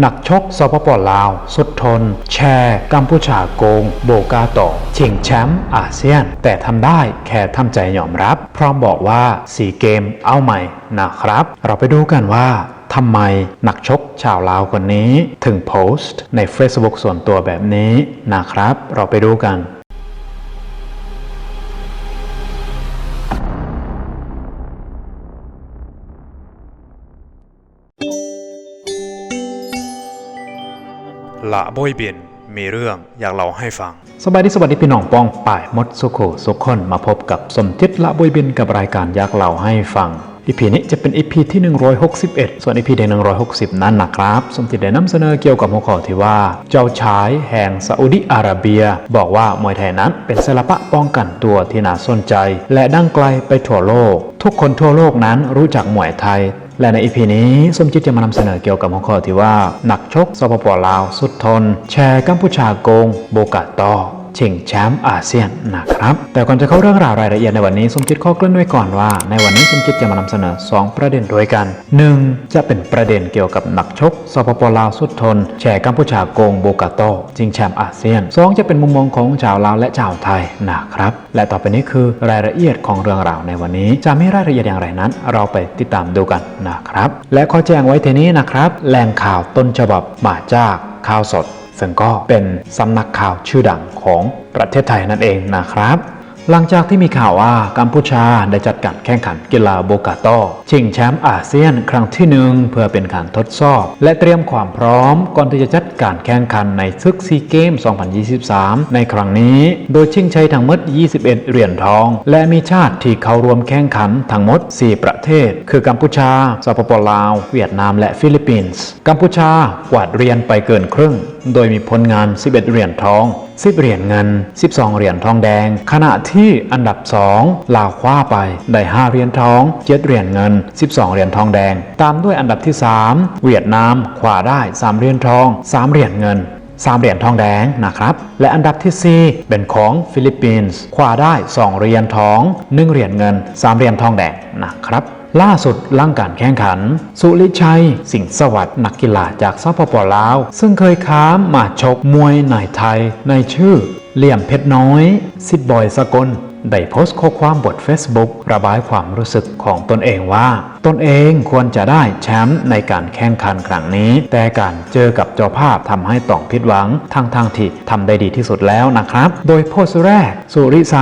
หนักชกสปปลาว สุดทน แชร์ กัมพูชาโกง โบกาโตชิงแชมป์อาเซียน แต่ทำได้แค่ทำใจยอมรับ พร้อมบอกว่าสีเกมเอาใหม่นะครับ เราไปดูกันว่าทำไมนักชกชาวลาวคนนี้ถึงโพสต์ใน Facebook ส่วนตัวแบบนี้นะครับ เราไปดูกัน ละบอยเบียนมีเรื่องอยากเล่าให้ฟัง สบายดีสวัสดีพี่น้องป้องป่ายมดสุโขสุขคนมาพบกับสมจิตละบุยบินกับรายการอยากเล่าให้ฟังอีพีนี้จะเป็นอีพีที่ 161 ส่วนอีพีที่160 นั้นนะครับ สมจิตได้นำเสนอเกี่ยวกับหัวข้อที่ว่า เจ้าชายแห่งซาอุดิอาระเบีย บอกว่ามวยไทยนั้นเป็นศิลปะป้องกันตัวที่น่าสนใจ และดังไกลไปทั่วโลก ทุกคนทั่วโลกนั้นรู้จักมวยไทย และในอีพีนี้สมจิตจะมานำเสนอเกี่ยวกับหัวข้อที่ว่า หนักชกสปปลาว สุดทน แชร์กัมพูชาโกง โบกาตอ ชิงแชมป์อาเซียนนะครับ แต่ก่อนจะเข้าเรื่องราวรายละเอียดในวันนี้สมจิตข้อเกริ่นไว้ก่อนว่า ในวันนี้สมจิตจะมานำเสนอ 2 ประเด็นด้วยกัน 1. จะเป็นประเด็นเกี่ยวกับนักชกสปปลาวสุดทน แชร์กัมพูชาโกงโบกาโตชิงแชมป์อาเซียน 2 จะเป็นมุมมองของชาวลาวและชาวไทยนะครับ และต่อไปนี้คือรายละเอียดของเรื่องราวในวันนี้ จะมีรายละเอียดอย่างไรนั้น เราไปติดตามดูกันนะครับ และขอแจ้งไว้เทนี้นะครับแหล่งข่าวต้นฉบับมาจากข่าวสด ซึ่งก็เป็นสำนักข่าวชื่อดังของประเทศไทยนั่นเองนะครับ หลังจากที่มีข่าวว่ากัมพูชาได้จัดการแข่งขันกีฬาโบกาโตชิงแชมป์อาเซียนครั้งที่หนึ่งเพื่อเป็นการทดสอบ และเตรียมความพร้อมก่อนที่จะจัดการแข่งขันในซึกซีเกม 2023 ในครั้งนี้ โดยชิงชัยทั้งหมด 21 เหรียญทอง และมีชาติที่เข้าร่วมแข่งขันทั้งหมด 4 ประเทศ คือกัมพูชาสปปลาว เวียดนามและฟิลิปปินส์กัมพูชากวาดเหรียญไปเกินครึ่ง โดยมีผลงาน 11 เหรียญทอง 10 เหรียญเงิน 12 เหรียญทองแดงขณะที่ที่อันดับ 2 ลาวคว้าไป ได้ 5 เหรียญทอง 7 เหรียญเงิน 12 เหรียญทองแดง ตามด้วยอันดับที่ 3 เวียดนามคว้าได้ 3 เหรียญทอง 3 เหรียญเงิน3เหรียญทองแดงนะครับ และอันดับที่ 4 เป็นของฟิลิปปินส์คว้าได้ 2 เหรียญทอง 1 เหรียญเงิน 3 เหรียญทองแดงนะครับ ล่าสุดล่างการแข่งขัน สุริชัย สิงห์สวัสดิ์นักกีฬาจากสปปลาว ซึ่งเคยค้ามาชกมวยในไทยในชื่อ เหลี่ยมเพชรน้อยสิดบอยสกล ได้โพสต์ข้อความบท Facebook ระบายความรู้สึกของตนเองว่า ตนเองควรจะได้แชมป์ในการแข่งขันครั้งนี้ แต่การเจอกับเจ้าภาพทำให้ต้องผิดหวังทั้งทางที่ทำได้ดีที่สุดแล้วนะครับ โดยโพสต์แรก สุริไซ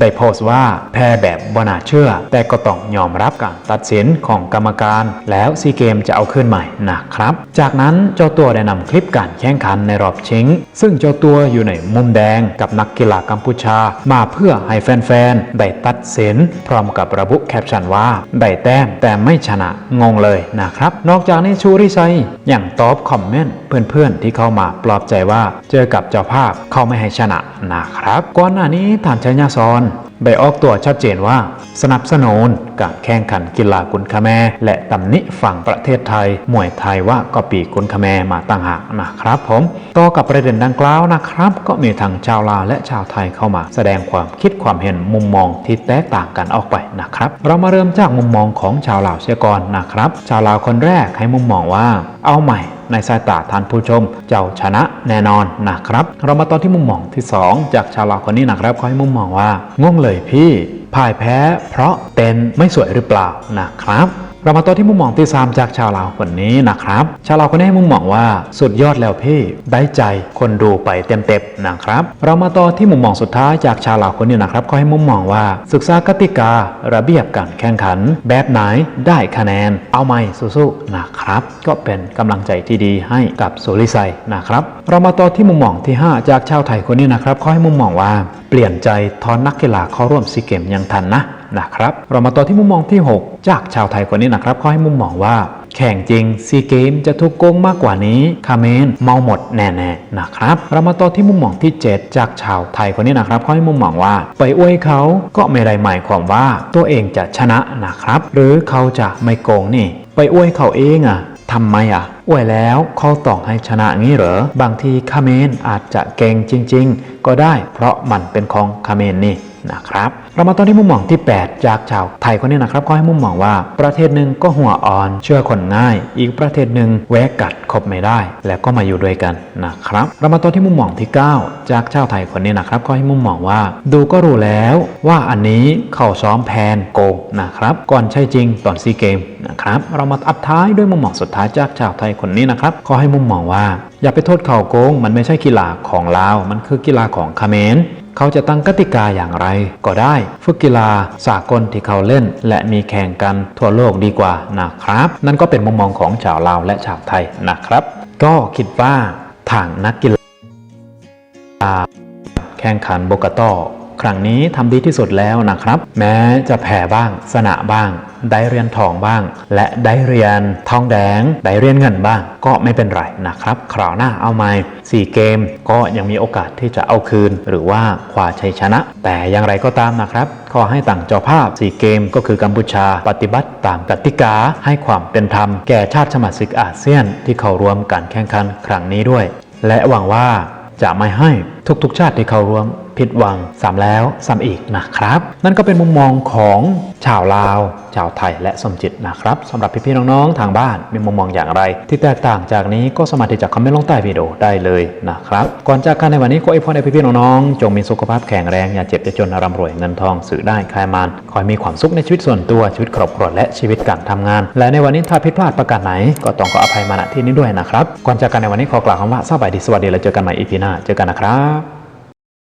ได้โพสต์ว่าแพ้แบบบนาเชื่อ แต่ก็ต้องยอมรับการตัดสินของกรรมการ แล้วซีเกมจะเอาขึ้นใหม่นะครับ จากนั้นเจ้าตัวได้นำคลิปการแข่งขันในรอบชิง ซึ่งเจ้าตัวอยู่ในมุมแดงกับนักกีฬากัมพูชา มาเพื่อให้แฟนๆได้ตัดสิน พร้อมกับระบุแคปชั่นว่าได้แต้มแต่ไม่ไม่ชนะงงเลยนะครับ นอกจากนี้ชูริชัยยังตอบคอมเมนต์เพื่อนๆ ที่เข้ามาปลอบใจว่าเจอกับเจ้าภาพเขาไม่ให้ชนะนะครับ ก่อนหน้านี้ฐานชัยยาซอน ได้ออกตัวชัดเจนว่า สนับสนุนการแข่งขันกีฬากุนคาแมและตำหนิฝั่งประเทศไทย มวยไทยว่าก็ปีกุนคาแมมาต่างหากนะครับผมต่อกับประเด็นดังกล่าวนะครับ ก็มีทั้งชาวลาวและชาวไทยเข้ามา แสดงความคิดความเห็นมุมมองที่แตกต่างกันออกไปนะครับ เรามาเริ่มจากมุมมองของชาวลาวเสียก่อนนะครับ ชาวลาวคนแรกให้มุมมองว่า เอาใหม่ ในสายตาท่านผู้ชม เจ้าชนะแน่นอนนะครับ เรามาตอนที่มุมมองที่ 2 จากชาวลาวคนนี้นะครับเขาให้มุมมองว่างงเลยพี่พ่ายแพ้เพราะเต้นไม่สวยหรือเปล่านะครับ เรามาต่อที่มุมมองที่3จากชาวลาวคนนี้นะครับ ชาวลาวคนนี้ให้มุมมองว่าสุดยอดแล้วพี่ได้ใจคนดูไปเต็มๆนะครับ เรามาต่อที่มุมมองสุดท้ายจากชาวลาวคนนี้นะครับเขาให้มุมมองว่าศึกษากติการะเบียบการแข่งขัน แบบไหนได้คะแนน เอาไม่สู้ๆนะครับ ก็เป็นกำลังใจที่ดีให้กับโซลิไซนะครับ เรามาต่อที่มุมมองที่ 5 จากชาวไทยคนนี้นะครับเขาให้มุมมองว่าเปลี่ยนใจทอนนักกีฬาเข้าร่วมซีเกมยังทันนะ นะครับ เรามาต่อที่มุมมองที่ 6 จากชาวไทยคนนี้นะครับเขาให้มุมมองว่าแข่งจริงซีเกมจะถูกโกงมากกว่านี้คาเมนเมาหมดแน่ๆนะครับ เรามาต่อที่มุมมองที่ 7 จากชาวไทยคนนี้นะครับเขาให้มุมมองว่า ไปอวยเขาก็ไม่ได้หมายความว่าตัวเองจะชนะนะครับ หรือเขาจะไม่โกงนี่ ไปอวยเขาเองอะทำไมอะอวยแล้วเขาต้องให้ชนะงี้เหรอ บางทีคาเมนอาจจะเก่งจริง ๆ ก็ได้เพราะมันเป็นของคาเมนนี่ นะครับเรามาตอนที่มุมมองที่ 8 จากชาวไทยคนนี้นะครับเขาให้มุมมองว่าประเทศหนึ่งก็หัวอ่อน เชื่อคนง่าย อีกประเทศหนึ่งแวกกัดคบไม่ได้ แล้วก็มาอยู่ด้วยกันนะครับเรามาตอนที่มุมมองที่ 9 จากชาวไทยคนนี้นะครับเขาให้มุมมองว่า ดูก็รู้แล้วว่าอันนี้เข้าซ้อมแพนโกงนะครับก่อนใช่จริงตอนซีเกมนะครับเรามาอัดท้ายด้วยมุมมองสุดท้ายจากชาวไทยคนนี้นะครับเขาให้มุมมองว่าอย่าไปโทษเขาโกง มันไม่ใช่กีฬาของลาว มันคือกีฬาของคาเมร เขาจะตั้งกติกาอย่างไรก็ได้ ฝึกกีฬาสากลที่เขาเล่น และมีแข่งกันทั่วโลกดีกว่านะครับ นั่นก็เป็นมุมมองของชาวลาวและชาวไทยนะครับ ก็คิดว่าทางนักกีฬาแข่งขันโบกาโตครั้งนี้ทำดีที่สุดแล้วนะครับ แม้จะแพ้บ้าง สนะบ้าง ได้เรียญทองบ้าง และได้เรียญทองแดง ได้เรียญเงินบ้าง ก็ไม่เป็นไรนะครับ คราวหน้าเอาใหม่สี่เกมก็ยังมีโอกาสที่จะเอาคืน หรือว่าคว้าชัยชนะ แต่อย่างไรก็ตามนะครับขอให้ต่างเจ้าภาพสี่เกมก็คือกัมพูชา ปฏิบัติตามกติกา ให้ความเป็นธรรมแก่ชาติสมาชิกอาเซียน ที่เข้าร่วมการแข่งขันครั้งนี้ด้วย และหวังว่าจะไม่ให้ทุกๆชาติที่เข้าร่วม ผิดหวังซ้ำแล้วซ้ำอีกนะครับ นั่นก็เป็นมุมมองของชาวลาว ชาวไทยและสมจิตนะครับสำหรับพี่ๆน้องๆ ทางบ้านมีมุมมองอย่างไร ที่แตกต่างจากนี้ก็สามารถที่จะคอมเมนต์ลงใต้วิดีโอได้เลยนะครับก่อนจากกันในวันนี้ขออวยพรให้พี่ๆน้องๆจงมีสุขภาพแข็งแรงอย่าเจ็บอย่าจนร่ำรวยเงินทองสื่อได้คลายมันขอให้มีความสุขในชีวิตส่วนตัวชีวิตครอบครัวและชีวิตการทำงาน และในวันนี้ถ้าผิดพลาดประการไหน ก็ต้องขออภัยมาณที่นี้ด้วยนะครับก่อนจากกันในวันนี้ขอกล่าวคำว่าสบายดีสวัสดีแล้วเจอกันใหม่อีพีหน้าเจอกันนะครับ